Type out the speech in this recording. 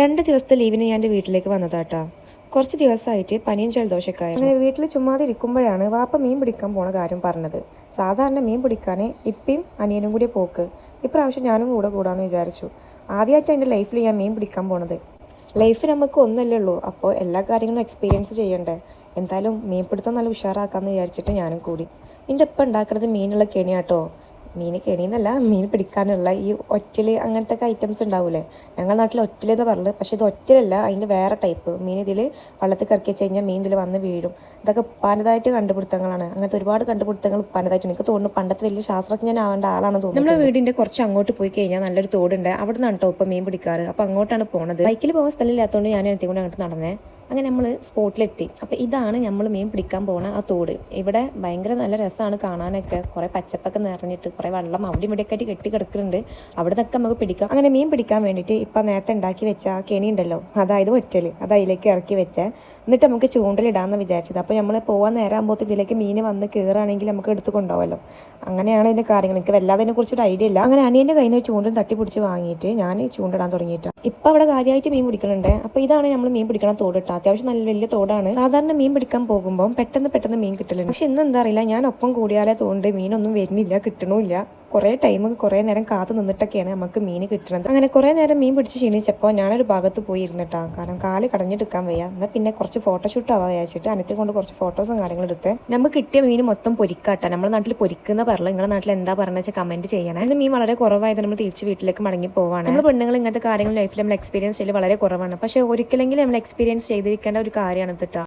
രണ്ട് ദിവസത്തെ ലീവിന് ഞാൻ എന്റെ വീട്ടിലേക്ക് വന്നതാട്ടാ. കുറച്ച് ദിവസമായിട്ട് പനിയും ജലദോഷമൊക്കെ അങ്ങനെ വീട്ടിൽ ചുമ്മാതെ ഇരിക്കുമ്പോഴാണ് വാപ്പ മീൻ പിടിക്കാൻ പോണ കാര്യം പറഞ്ഞത്. സാധാരണ മീൻ പിടിക്കാനേ ഇപ്പയും അനിയനും കൂടി പോക്ക്. ഇപ്രാവശ്യം ഞാനും കൂടെ കൂടാന്ന് വിചാരിച്ചു. ആദ്യമായിട്ടാണ് എന്റെ ലൈഫിൽ ഞാൻ മീൻ പിടിക്കാൻ പോണത്. ലൈഫ് നമുക്ക് ഒന്നല്ലേ ഉള്ളൂ. അപ്പോൾ എല്ലാ കാര്യങ്ങളും എക്സ്പീരിയൻസ് ചെയ്യണ്ടേ. എന്തായാലും മീൻ പിടുത്തം നല്ല ഉഷാറാക്കാമെന്ന് വിചാരിച്ചിട്ട് ഞാനും കൂടി. എന്റെ ഇപ്പം ഉണ്ടാക്കുന്നത് മീനുള്ള കെണിയാട്ടോ. മീൻ കെണിയെന്നല്ല മീൻ പിടിക്കാനുള്ള ഈ ഒറ്റൽ അങ്ങനത്തെ ഒക്കെ ഐറ്റംസ് ഉണ്ടാവൂലേ? ഞങ്ങളുടെ നാട്ടിൽ ഒറ്റൽ എന്ന് പറഞ്ഞത് പക്ഷേ ഇത് ഒറ്റലല്ല അതിന്റെ വേറെ ടൈപ്പ് മീൻ ഇതിൽ വള്ളത്തിൽ കറക്കി വെച്ച് കഴിഞ്ഞാൽ മീൻ ഇതിൽ വന്ന് വീഴും. ഇതൊക്കെ ഉപ്പാനതായിട്ട് കണ്ടുപിടുത്തങ്ങളാണ്. അങ്ങനത്തെ ഒരുപാട് കണ്ടുപിടുത്തങ്ങൾ ഉപ്പാനതായിട്ട് എനിക്ക് തോന്നുന്നു പണ്ടത്തെ വലിയ ശാസ്ത്രജ്ഞൻ ആവേണ്ട ആളാണ് തോന്നുന്നത് നമ്മുടെ വീടിന്റെ കുറച്ച് അങ്ങോട്ട് പോയി കഴിഞ്ഞാൽ നല്ലൊരു തോടുണ്ട്. അവിടെ നിന്നാണ് കേട്ടോ ഇപ്പം മീൻ പിടിക്കാറ്. അപ്പോൾ അങ്ങോട്ടാണ് പോണത്. ബൈക്കിൽ പോകാൻ സ്ഥലമില്ലാത്തതുകൊണ്ട് ഞാൻ എത്തിക്കൊണ്ട് അങ്ങോട്ട് നടന്നേ. അങ്ങനെ നമ്മൾ സ്പോട്ടിലെത്തി. അപ്പോൾ ഇതാണ് നമ്മൾ മീൻ പിടിക്കാൻ പോണ ആ തോട്. ഇവിടെ ഭയങ്കര നല്ല രസമാണ് കാണാനൊക്കെ. കുറേ പച്ചപ്പൊക്കെ നിറഞ്ഞിട്ട് കുറേ വെള്ളം അവിടെ ഇവിടെയൊക്കെ ആയിട്ട് കെട്ടി കിടക്കുന്നുണ്ട് അവിടെ നിന്നൊക്കെ നമുക്ക് പിടിക്കാം. അങ്ങനെ മീൻ പിടിക്കാൻ വേണ്ടിയിട്ട് ഇപ്പം നേരത്തെ ഉണ്ടാക്കി വെച്ച ആ കെണി ഉണ്ടല്ലോ. അതായത് ഒറ്റൽ അത് അതിലേക്ക് ഇറക്കി വെച്ച എന്നിട്ട് നമുക്ക് ചൂണ്ടലിടാമെന്ന് വിചാരിച്ചത്. അപ്പോൾ നമ്മൾ പോകാൻ നേരം ആകുമ്പോൾ ഇതിലേക്ക് മീൻ വന്ന് കയറുകയാണെങ്കിൽ നമുക്ക് എടുത്ത് കൊണ്ടുപോകാമല്ലോ അങ്ങനെയാണ് ഇതിന്റെ കാര്യങ്ങൾ എനിക്ക് വല്ലാതെ അതിനെ കുറിച്ചൊരു ഐഡിയ ഇല്ല. അങ്ങനെ അനിയന്റെ കയ്യിൽ നിന്ന് തട്ടി പിടിച്ച് വാങ്ങിയിട്ട് ഞാൻ ചൂണ്ടിടാൻ തുടങ്ങിയിട്ട്. ഇപ്പോൾ അവിടെ കാര്യമായിട്ട് മീൻ പിടിക്കുന്നുണ്ട് അപ്പോൾ ഇതാണ് നമ്മൾ മീൻ പിടിക്കണ തോട് അത്യാവശ്യം നല്ല വലിയ തോടാണ്. സാധാരണ മീൻ പിടിക്കാൻ പോകുമ്പോൾ പെട്ടെന്ന് പെട്ടെന്ന് മീൻ കിട്ടലുണ്ട്. പക്ഷെ ഇന്ന് എന്താ അറിയില്ല. ഞാൻ ഒപ്പം കൂടിയാലേ തോണ്ട് മീനൊന്നും വരുന്നില്ല കിട്ടണമില്ല. കുറേ ടൈം കുറേ നേരം കാത്തു നിന്നിട്ടൊക്കെയാണ് നമുക്ക് മീൻ കിട്ടുന്നത് അങ്ങനെ കുറേ നേരം മീൻ പിടിച്ച് ക്ഷീണിച്ചപ്പോൾ ഞാനൊരു ഭാഗത്ത് പോയി ഇരുന്നിട്ടാണ് കാരണം കാൽ കടഞ്ഞെടുക്കാൻ വയ്യ. എന്നാൽ പിന്നെ കുറച്ച് ഫോട്ടോഷൂട്ട് ആവാ വിചാരിച്ചിട്ട് അനത്തെ കൊണ്ട് കുറച്ച് ഫോട്ടോസും കാര്യങ്ങളും എടുത്ത് നമുക്ക് കിട്ടിയ മീൻ മൊത്തം പൊരിക്കാട്ടാ. നമ്മുടെ നാട്ടിൽ പൊരിക്കുന്ന പറയല നിങ്ങളുടെ നാട്ടിൽ എന്താ പറഞ്ഞു വെച്ചാൽ കമന്റ് ചെയ്യണം. ഇന്ന് മീൻ വളരെ കുറവായത് നമ്മൾ തിരിച്ച് വീട്ടിലേക്ക് മടങ്ങി പോവാണ്. നമ്മൾ പെണ്ണുങ്ങൾ ഇങ്ങനത്തെ കാര്യങ്ങൾ ലൈഫിൽ നമ്മൾ എക്സ്പീരിയൻസ് ചെയ്യൽ വളരെ കുറവാണ്. പക്ഷേ ഒരിക്കലെങ്കിലും നമ്മൾ എക്സ്പീരിയൻസ് ചെയ്തിരിക്കേണ്ട ഒരു കാര്യമാണ് കേട്ടോ